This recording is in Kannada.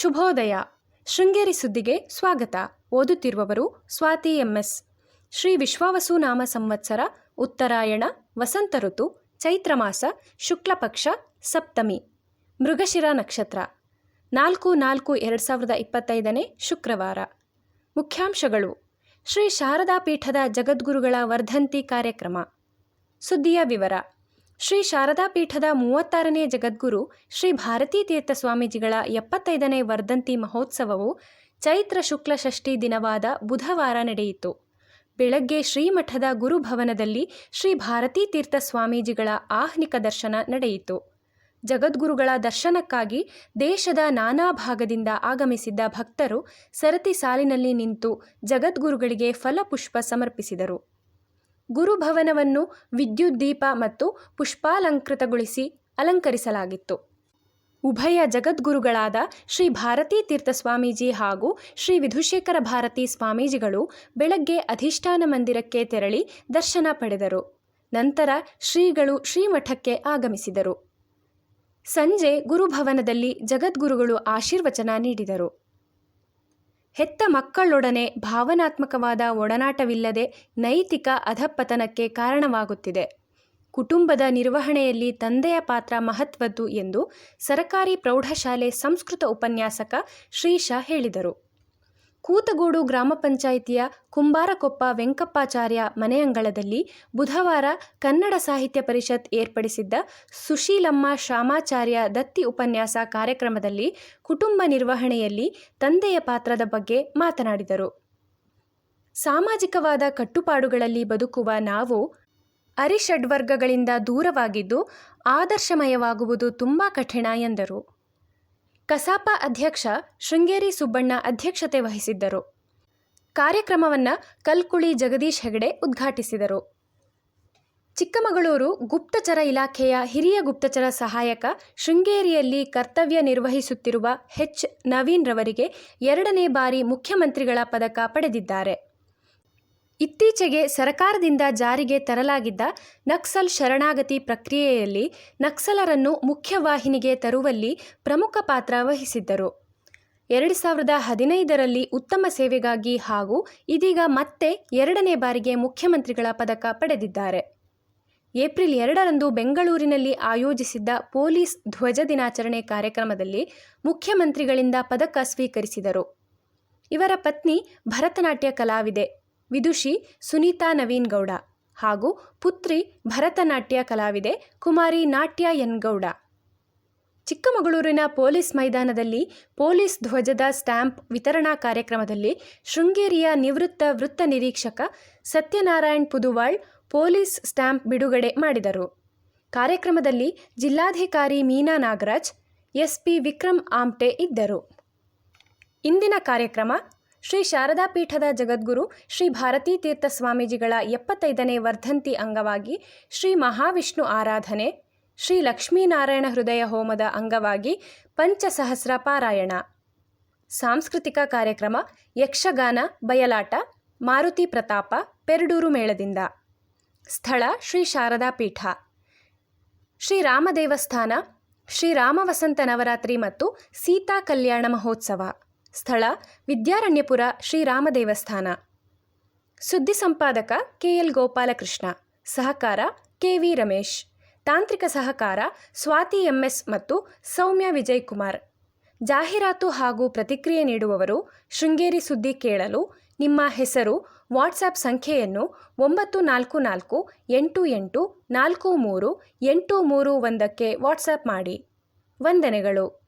ಶುಭೋದಯ. ಶೃಂಗೇರಿ ಸುದ್ದಿಗೆ ಸ್ವಾಗತ. ಓದುತ್ತಿರುವವರು ಸ್ವಾತಿ ಎಂಎಸ್. ಶ್ರೀ ವಿಶ್ವಾವಸು ನಾಮ ಸಂವತ್ಸರ, ಉತ್ತರಾಯಣ, ವಸಂತ ಋತು, ಚೈತ್ರ ಮಾಸ, ಶುಕ್ಲಪಕ್ಷ, ಸಪ್ತಮಿ. ಮೃಗಶಿರ ನಕ್ಷತ್ರ. ನಾಲ್ಕು ನಾಲ್ಕು ಎರಡು ಸಾವಿರದ ಇಪ್ಪತ್ತೈದನೇ ಶುಕ್ರವಾರ. ಮುಖ್ಯಾಂಶಗಳು. ಶ್ರೀ ಶಾರದಾ ಪೀಠದ ಜಗದ್ಗುರುಗಳ ವರ್ಧಂತಿ ಕಾರ್ಯಕ್ರಮ. ಸುದ್ದಿಯ ವಿವರ. ಶ್ರೀ ಶಾರದಾ ಪೀಠದ ಮೂವತ್ತಾರನೇ ಜಗದ್ಗುರು ಶ್ರೀ ಭಾರತೀ ತೀರ್ಥ ಸ್ವಾಮೀಜಿಗಳ ಎಪ್ಪತ್ತೈದನೇ ವರ್ಧಂತಿ ಮಹೋತ್ಸವವು ಚೈತ್ರ ಶುಕ್ಲ ಷಷ್ಠಿ ದಿನವಾದ ಬುಧವಾರ ನಡೆಯಿತು. ಬೆಳಗ್ಗೆ ಶ್ರೀಮಠದ ಗುರುಭವನದಲ್ಲಿ ಶ್ರೀ ಭಾರತೀ ತೀರ್ಥ ಸ್ವಾಮೀಜಿಗಳ ಆಹ್ನಿಕ ದರ್ಶನ ನಡೆಯಿತು. ಜಗದ್ಗುರುಗಳ ದರ್ಶನಕ್ಕಾಗಿ ದೇಶದ ನಾನಾ ಭಾಗದಿಂದ ಆಗಮಿಸಿದ್ದ ಭಕ್ತರು ಸರತಿ ಸಾಲಿನಲ್ಲಿ ನಿಂತು ಜಗದ್ಗುರುಗಳಿಗೆ ಫಲಪುಷ್ಪ ಸಮರ್ಪಿಸಿದರು. ಗುರುಭವನವನ್ನು ವಿದ್ಯುದ್ದೀಪ ಮತ್ತು ಪುಷ್ಪಾಲಂಕೃತಗೊಳಿಸಿ ಅಲಂಕರಿಸಲಾಗಿತ್ತು. ಉಭಯ ಜಗದ್ಗುರುಗಳಾದ ಶ್ರೀ ಭಾರತೀ ತೀರ್ಥ ಸ್ವಾಮೀಜಿ ಹಾಗೂ ಶ್ರೀ ವಿಧುಶೇಖರ ಭಾರತೀ ಸ್ವಾಮೀಜಿಗಳು ಬೆಳಗ್ಗೆ ಅಧಿಷ್ಠಾನ ಮಂದಿರಕ್ಕೆ ತೆರಳಿ ದರ್ಶನ ಪಡೆದರು. ನಂತರ ಶ್ರೀಗಳು ಶ್ರೀಮಠಕ್ಕೆ ಆಗಮಿಸಿದರು. ಸಂಜೆ ಗುರುಭವನದಲ್ಲಿ ಜಗದ್ಗುರುಗಳು ಆಶೀರ್ವಚನ ನೀಡಿದರು. ಹೆತ್ತ ಮಕ್ಕಳೊಡನೆ ಭಾವನಾತ್ಮಕವಾದ ಒಡನಾಟವಿಲ್ಲದೆ ನೈತಿಕ ಅಧಃಪತನಕ್ಕೆ ಕಾರಣವಾಗುತ್ತಿದೆ. ಕುಟುಂಬದ ನಿರ್ವಹಣೆಯಲ್ಲಿ ತಂದೆಯ ಪಾತ್ರ ಮಹತ್ವದ್ದು ಎಂದು ಸರಕಾರಿ ಪ್ರೌಢಶಾಲೆ ಸಂಸ್ಕೃತ ಉಪನ್ಯಾಸಕ ಶ್ರೀಶ ಹೇಳಿದರು. ಕೂತಗೋಡು ಗ್ರಾಮ ಪಂಚಾಯಿತಿಯ ಕುಂಬಾರಕೊಪ್ಪ ವೆಂಕಪ್ಪಾಚಾರ್ಯ ಮನೆಯಂಗಳದಲ್ಲಿ ಬುಧವಾರ ಕನ್ನಡ ಸಾಹಿತ್ಯ ಪರಿಷತ್ ಏರ್ಪಡಿಸಿದ್ದ ಸುಶೀಲಮ್ಮ ಶ್ಯಾಮಾಚಾರ್ಯ ದತ್ತಿ ಉಪನ್ಯಾಸ ಕಾರ್ಯಕ್ರಮದಲ್ಲಿ ಕುಟುಂಬ ನಿರ್ವಹಣೆಯಲ್ಲಿ ತಂದೆಯ ಪಾತ್ರದ ಬಗ್ಗೆ ಮಾತನಾಡಿದರು. ಸಾಮಾಜಿಕವಾದ ಕಟ್ಟುಪಾಡುಗಳಲ್ಲಿ ಬದುಕುವ ನಾವು ಅರಿಷಡ್ವರ್ಗಗಳಿಂದ ದೂರವಾಗಿದ್ದು ಆದರ್ಶಮಯವಾಗುವುದು ತುಂಬ ಕಠಿಣ ಎಂದರು. ಕಸಾಪ ಅಧ್ಯಕ್ಷ ಶೃಂಗೇರಿ ಸುಬ್ಬಣ್ಣ ಅಧ್ಯಕ್ಷತೆ ವಹಿಸಿದ್ದರು. ಕಾರ್ಯಕ್ರಮವನ್ನು ಕಲ್ಕುಳಿ ಜಗದೀಶ್ ಹೆಗಡೆ ಉದ್ಘಾಟಿಸಿದರು. ಚಿಕ್ಕಮಗಳೂರು ಗುಪ್ತಚರ ಇಲಾಖೆಯ ಹಿರಿಯ ಗುಪ್ತಚರ ಸಹಾಯಕ ಶೃಂಗೇರಿಯಲ್ಲಿ ಕರ್ತವ್ಯ ನಿರ್ವಹಿಸುತ್ತಿರುವ ಹೆಚ್ ನವೀನ್ ರವರಿಗೆ ಎರಡನೇ ಬಾರಿ ಮುಖ್ಯಮಂತ್ರಿಗಳ ಪದಕ ಪಡೆದಿದ್ದಾರೆ. ಇತ್ತೀಚೆಗೆ ಸರಕಾರದಿಂದ ಜಾರಿಗೆ ತರಲಾಗಿದ್ದ ನಕ್ಸಲ್ ಶರಣಾಗತಿ ಪ್ರಕ್ರಿಯೆಯಲ್ಲಿ ನಕ್ಸಲರನ್ನು ಮುಖ್ಯವಾಹಿನಿಗೆ ತರುವಲ್ಲಿ ಪ್ರಮುಖ ಪಾತ್ರ ವಹಿಸಿದ್ದರು. ಎರಡು ಸಾವಿರದ ಹದಿನೈದರಲ್ಲಿ ಉತ್ತಮ ಸೇವೆಗಾಗಿ ಹಾಗೂ ಇದೀಗ ಮತ್ತೆ ಎರಡನೇ ಬಾರಿಗೆ ಮುಖ್ಯಮಂತ್ರಿಗಳ ಪದಕ ಪಡೆದಿದ್ದಾರೆ. ಏಪ್ರಿಲ್ ಎರಡರಂದು ಬೆಂಗಳೂರಿನಲ್ಲಿ ಆಯೋಜಿಸಿದ್ದ ಪೊಲೀಸ್ ಧ್ವಜ ದಿನಾಚರಣೆ ಕಾರ್ಯಕ್ರಮದಲ್ಲಿ ಮುಖ್ಯಮಂತ್ರಿಗಳಿಂದ ಪದಕ ಸ್ವೀಕರಿಸಿದರು. ಇವರ ಪತ್ನಿ ಭರತನಾಟ್ಯ ಕಲಾವಿದೆ. ವಿದುಷಿ ಸುನೀತಾ ನವೀನ್ ಗೌಡ ಹಾಗೂ ಪುತ್ರಿ ಭರತನಾಟ್ಯ ಕಲಾವಿದೆ ಕುಮಾರಿ ನಾಟ್ಯ ಎನ್ ಗೌಡ. ಚಿಕ್ಕಮಗಳೂರಿನ ಪೊಲೀಸ್ ಮೈದಾನದಲ್ಲಿ ಪೊಲೀಸ್ ಧ್ವಜದ ಸ್ಟ್ಯಾಂಪ್ ವಿತರಣಾ ಕಾರ್ಯಕ್ರಮದಲ್ಲಿ ಶೃಂಗೇರಿಯ ನಿವೃತ್ತ ವೃತ್ತ ನಿರೀಕ್ಷಕ ಸತ್ಯನಾರಾಯಣ್ ಪುದುವಾಳ್ ಪೊಲೀಸ್ ಸ್ಟ್ಯಾಂಪ್ ಬಿಡುಗಡೆ ಮಾಡಿದರು. ಕಾರ್ಯಕ್ರಮದಲ್ಲಿ ಜಿಲ್ಲಾಧಿಕಾರಿ ಮೀನಾ ನಾಗರಾಜ್, ಎಸ್ಪಿ ವಿಕ್ರಮ್ ಆಮ್ಟೆ ಇದ್ದರು. ಇಂದಿನ ಕಾರ್ಯಕ್ರಮ ಶ್ರೀ ಶಾರದಾ ಪೀಠದ ಜಗದ್ಗುರು ಶ್ರೀ ಭಾರತೀ ತೀರ್ಥ ಸ್ವಾಮೀಜಿಗಳ ಎಪ್ಪತ್ತೈದನೇ ವರ್ಧಂತಿ ಅಂಗವಾಗಿ ಶ್ರೀ ಮಹಾವಿಷ್ಣು ಆರಾಧನೆ, ಶ್ರೀ ಲಕ್ಷ್ಮೀನಾರಾಯಣ ಹೃದಯ ಹೋಮದ ಅಂಗವಾಗಿ ಪಂಚಸಹಸ್ರ ಪಾರಾಯಣ. ಸಾಂಸ್ಕೃತಿಕ ಕಾರ್ಯಕ್ರಮ, ಯಕ್ಷಗಾನ, ಬಯಲಾಟ, ಮಾರುತಿ ಪ್ರತಾಪ, ಪೆರಡೂರು ಮೇಳದಿಂದ. ಸ್ಥಳ ಶ್ರೀ ಶಾರದಾ ಪೀಠ. ಶ್ರೀರಾಮ ದೇವಸ್ಥಾನ, ಶ್ರೀ ರಾಮ ವಸಂತ ನವರಾತ್ರಿ ಮತ್ತು ಸೀತಾ ಕಲ್ಯಾಣ ಮಹೋತ್ಸವ. ಸ್ಥಳ ವಿದ್ಯಾರಣ್ಯಪುರ ಶ್ರೀರಾಮ ದೇವಸ್ಥಾನ ಸುದ್ದಿ ಸಂಪಾದಕ ಕೆಎಲ್ ಗೋಪಾಲಕೃಷ್ಣ, ಸಹಕಾರ ಕೆವಿ ರಮೇಶ್, ತಾಂತ್ರಿಕ ಸಹಕಾರ ಸ್ವಾತಿ ಎಂಎಸ್ ಮತ್ತು ಸೌಮ್ಯ ವಿಜಯ್ ಕುಮಾರ್ ಜಾಹೀರಾತು ಹಾಗೂ ಪ್ರತಿಕ್ರಿಯೆ ನೀಡುವವರು ಶೃಂಗೇರಿ ಸುದ್ದಿ ಕೇಳಲು ನಿಮ್ಮ ಹೆಸರು ವಾಟ್ಸಾಪ್ ಸಂಖ್ಯೆಯನ್ನು ಒಂಬತ್ತು ನಾಲ್ಕು ನಾಲ್ಕು ಎಂಟು ಎಂಟು ನಾಲ್ಕು ಮೂರು ಎಂಟು ಮೂರು ಒಂದಕ್ಕೆ ವಾಟ್ಸಾಪ್ ಮಾಡಿ. ವಂದನೆಗಳು.